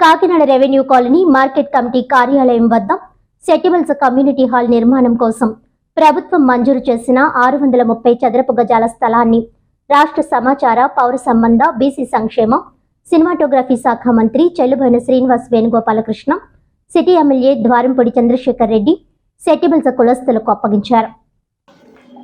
Kakinada revenue colony market committee కార్యాలయం వద్ద సెటివల్స్ community hall నిర్మాణం కోసం ప్రభుత్వం మంజూరు చేసిన ఆరు వందల ముప్పై చదరపు గజాల స్థలాన్ని రాష్ట్ర సమాచార పౌర సంబంధ బీసీ సంక్షేమ సినిమాటోగ్రఫీ శాఖ మంత్రి చెల్లుబోయిన శ్రీనివాస్ వేణుగోపాలకృష్ణ సిటీ ఎమ్మెల్యే ద్వారంపూడి చంద్రశేఖర్ రెడ్డి సెటిబుల్స్ కులస్తులకు అప్పగించారు.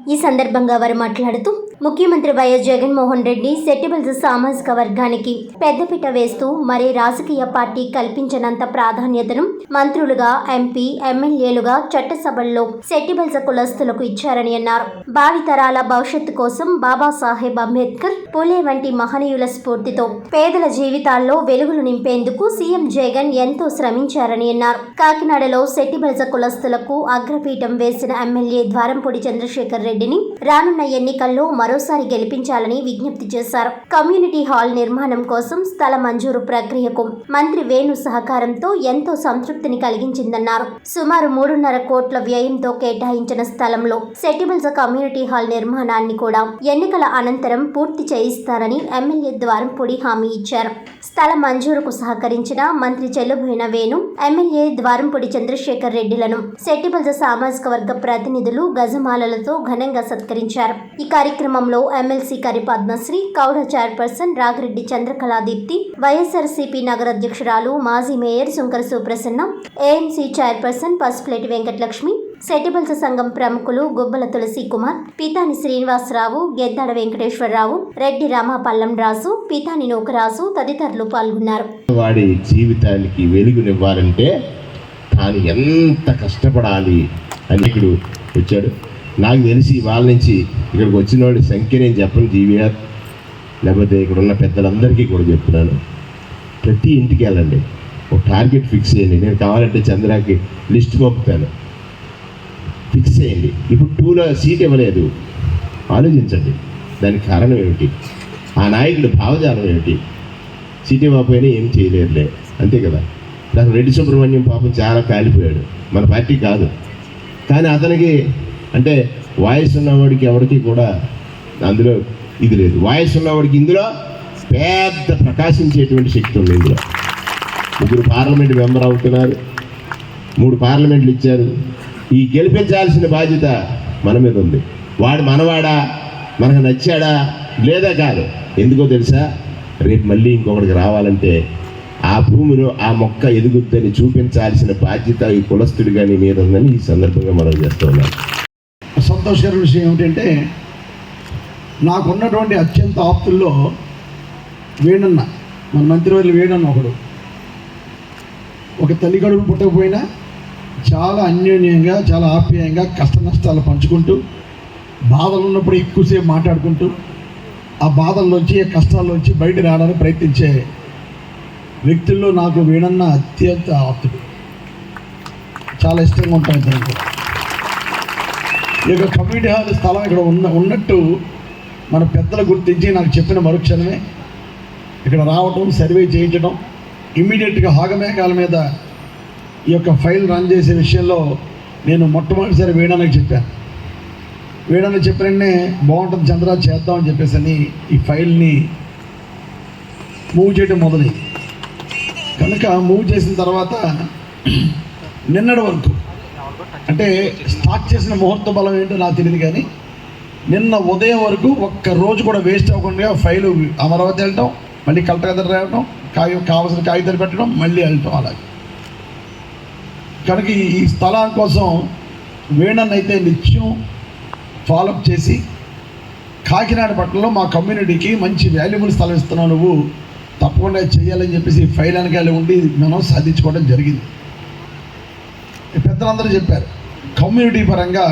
ఈ సందర్భంగా వారు మాట్లాడుతూ ముఖ్యమంత్రి వైఎస్ జగన్మోహన్ రెడ్డి సెట్టిబుల్స్ సామాజిక వర్గానికి పెద్దపీట వేస్తూ మరే రాజకీయ పార్టీ కల్పించనంత ప్రాధాన్యతను మంత్రులుగా ఎంపీ ఎమ్మెల్యేలుగా చట్టసభల్లో సెట్టిబుల్స్ కులస్తులకు ఇచ్చారని అన్నారు. భావితరాల భవిష్యత్తు కోసం బాబాసాహెబ్ అంబేద్కర్ పూలే వంటి మహనీయుల స్ఫూర్తితో పేదల జీవితాల్లో వెలుగులు నింపేందుకు సీఎం జగన్ ఎంతో శ్రమించారని అన్నారు. కాకినాడలో సెట్టిబల్జ కులస్తులకు అగ్రపీఠం వేసిన ఎమ్మెల్యే ద్వారంపూడి చంద్రశేఖర్ రెడ్డి రెడ్డిని రానున్న ఎన్నికల్లో మరోసారి గెలిపించాలని విజ్ఞప్తి చేశారు. కమ్యూనిటీ హాల్ నిర్మాణం కోసం స్థల మంజూరు ప్రక్రియకు మంత్రి వేణు సహకారంతో ఎంతో సంతృప్తిని కలిగించిందన్నారు. సుమారు మూడున్నర కోట్ల వ్యయంతో కేటాయించిన స్థలంలో సెటిబుల్స్ కమ్యూనిటీ హాల్ నిర్మాణాన్ని కూడా ఎన్నికల అనంతరం పూర్తి చేయిస్తారని ఎమ్మెల్యే ద్వారంపూడి హామీ ఇచ్చారు. స్థల మంజూరుకు సహకరించిన మంత్రి చెల్లుబోయిన వేణు ఎమ్మెల్యే ద్వారంపూడి చంద్రశేఖర్ రెడ్డిలను సెట్టిబల్జ సామాజిక వర్గ ప్రతినిధులు గజమాలలతో ఘన ఘనంగా సత్కరించారు. ఈ కార్యక్రమంలో ఎమ్మెల్సీ కరి పద్మశ్రీ కౌడ చైర్పర్సన్ రాగిరెడ్డి చంద్రకళాదీప్తి వైఎస్ఆర్సీపీ నగర అధ్యక్షురాలు మాజీ mayor Sunkara Suprasanna AMC chairperson Pasupuleti Venkatalakshmi సెటిబల్స్ సంఘం ప్రముఖులు గుబ్బల తులసి కుమార్ పీతాని శ్రీనివాసరావు గెద్దాడ వెంకటేశ్వరరావు రెడ్డి రామాపల్లం రాజు పీతాని నూకరాజు తదితరులు పాల్గొన్నారు. వాడి జీవితానికి వెలుగునివ్వాలంటే తాను ఎంత కష్టపడాలి అని ఇక్కడ వచ్చాడు. నాకు తెలిసి వాళ్ళ నుంచి ఇక్కడికి వచ్చిన వాళ్ళ సంఖ్య నేను చెప్పను జీవీఆర్ లేకపోతే ఇక్కడ ఉన్న పెద్దలందరికీ కూడా చెప్తున్నాను. ప్రతి ఇంటికి వెళ్ళండి. ఒక టార్గెట్ ఫిక్స్ చేయండి. నేను కావాలంటే చంద్రాకి లిస్ట్ పంపుతాను. ఫిక్స్ చేయండి. ఇప్పుడు టూలో సీట్ ఇవ్వలేదు. ఆలోచించండి. దానికి కారణం ఏమిటి? ఆ నాయకుడు భావజాలం ఏమిటి? సీట్ ఇవ్వకపోయినా ఏం చేయలేరులే అంతే కదా? నాకు రెడ్డి సుబ్రహ్మణ్యం పాపం చాలా కాలిపోయాడు. మన పార్టీ కాదు. కానీ అతనికి అంటే వాయిస్ ఉన్నవాడికి ఎవరికి కూడా అందులో ఇది లేదు. వాయిస్ ఉన్నవాడికి ఇందులో పెద్ద ప్రకాశించేటువంటి శక్తి ఉంది ఇందులో. ముగ్గురు పార్లమెంట్ మెంబర్ అవుతున్నారు. మూడు పార్లమెంట్లు ఇచ్చారు. ఈ గెలిపించాల్సిన బాధ్యత మన మీద ఉంది. వాడు మనవాడా? మనకు నచ్చాడా? లేదా కాదు. ఎందుకో తెలుసా? రేపు మళ్ళీ ఇంకొకటికి రావాలంటే ఆ భూమిలో ఆ మొక్క ఎదుగుద్దని చూపించాల్సిన బాధ్యత ఈ కులస్తుడిగా నీ మీద ఉందని ఈ సందర్భంగా మనం చేస్తూ ఉన్నాం. సంతోషకరమైన విషయం ఏమిటంటే నాకున్నటువంటి అత్యంత ఆప్తుల్లో వేణన్న మన మంత్రివర్యులు వేణన్న ఒకడు. ఒక తల్లి కడుపు పుట్టకపోయినా చాలా అన్యోన్యంగా చాలా ఆప్యాయంగా కష్ట నష్టాలు పంచుకుంటూ బాధలు ఉన్నప్పుడు ఎక్కువసేపు మాట్లాడుకుంటూ ఆ బాధల్లోంచి ఆ కష్టాల్లోంచి బయట రావడానికి ప్రయత్నించే వ్యక్తుల్లో నాకు వేణన్న అత్యంత ఆప్తుడు. చాలా ఇష్టంగా ఉంటాయి దానికి ఈ యొక్క కమ్యూనిటీ హాల్ స్థలం ఇక్కడ ఉన్న ఉన్నట్టు మన పెద్దలు గుర్తించి నాకు చెప్పిన మరుక్షణమే. ఇక్కడ రావటం సర్వే చేయించడం ఇమ్మీడియట్గా హాగమేఘాల మీద ఈ యొక్క ఫైల్ రన్ చేసే విషయంలో నేను మొట్టమొదటిసారి వేయడానికి చెప్పాను. వేయడానికి చెప్పిననే బాగుంటుంది చంద్ర చేద్దామని చెప్పేసి అని ఈ ఫైల్ని మూవ్ చేయడం మొదలైంది. కనుక మూవ్ చేసిన తర్వాత నిన్నటి వరకు అంటే స్టార్ట్ చేసిన ముహూర్త బలం ఏంటో నాకు తెలియదు కానీ నిన్న ఉదయం వరకు ఒక్క రోజు కూడా వేస్ట్ అవ్వకుండా ఫైలు అమరావతి వెళ్ళటం మళ్ళీ కలెక్టర్ దగ్గర రావటం కాగి కావాల్సిన కాగితాలు పెట్టడం మళ్ళీ వెళ్ళటం అలాగే. కనుక ఈ- స్థలం కోసం వేణన్నైతే నిత్యం ఫాలోఅప్ చేసి కాకినాడ పట్టణంలో మా కమ్యూనిటీకి మంచి వాల్యుబుల్ స్థలం ఇస్తున్నావు నువ్వు తప్పకుండా చేయాలని చెప్పేసి ఫైల్ వెనకాల ఉండి మనం సాధించుకోవడం జరిగింది. పెద్దలందరూ చెప్పారు. కమ్యూనిటీ పరంగా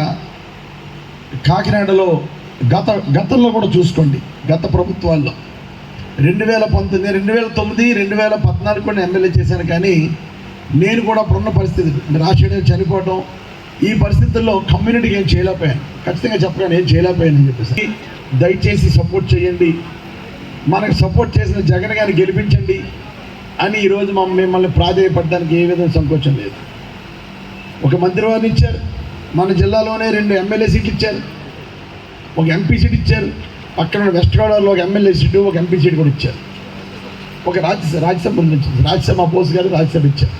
కాకినాడలో గత గతంలో కూడా చూసుకోండి గత ప్రభుత్వాల్లో. రెండు వేల పంతొమ్మిది రెండు వేల తొమ్మిది రెండు వేల పద్నాలుగు కూడా ఎమ్మెల్యే చేశాను కానీ నేను కూడా అప్పుడున్న పరిస్థితి రాజశేఖర్ చనిపోవడం ఈ పరిస్థితుల్లో కమ్యూనిటీకి ఏం చేయలేకపోయాను. ఖచ్చితంగా చెప్పగానే ఏం చేయలేకపోయాను అని చెప్పేసి. దయచేసి సపోర్ట్ చేయండి. మనకు సపోర్ట్ చేసిన జగన్ గారిని గెలిపించండి అని ఈరోజు మమ్మ మిమ్మల్ని ప్రాధాన్యపడడానికి ఏ విధంగా సంకోచం లేదు. ఒక మంత్రివారిని ఇచ్చారు. మన జిల్లాలోనే రెండు ఎమ్మెల్యే సీట్లు ఇచ్చారు. ఒక ఎంపీ సీట్ ఇచ్చారు. పక్కన వెస్ట్ గోదావరిలో ఒక ఎమ్మెల్యే సీటు ఒక ఎంపీ సీట్ కూడా ఇచ్చారు. ఒక రాజ్యసభ రాజ్యసభ నుంచి రాజ్యసభ బోస్ గారు రాజ్యసభ ఇచ్చారు.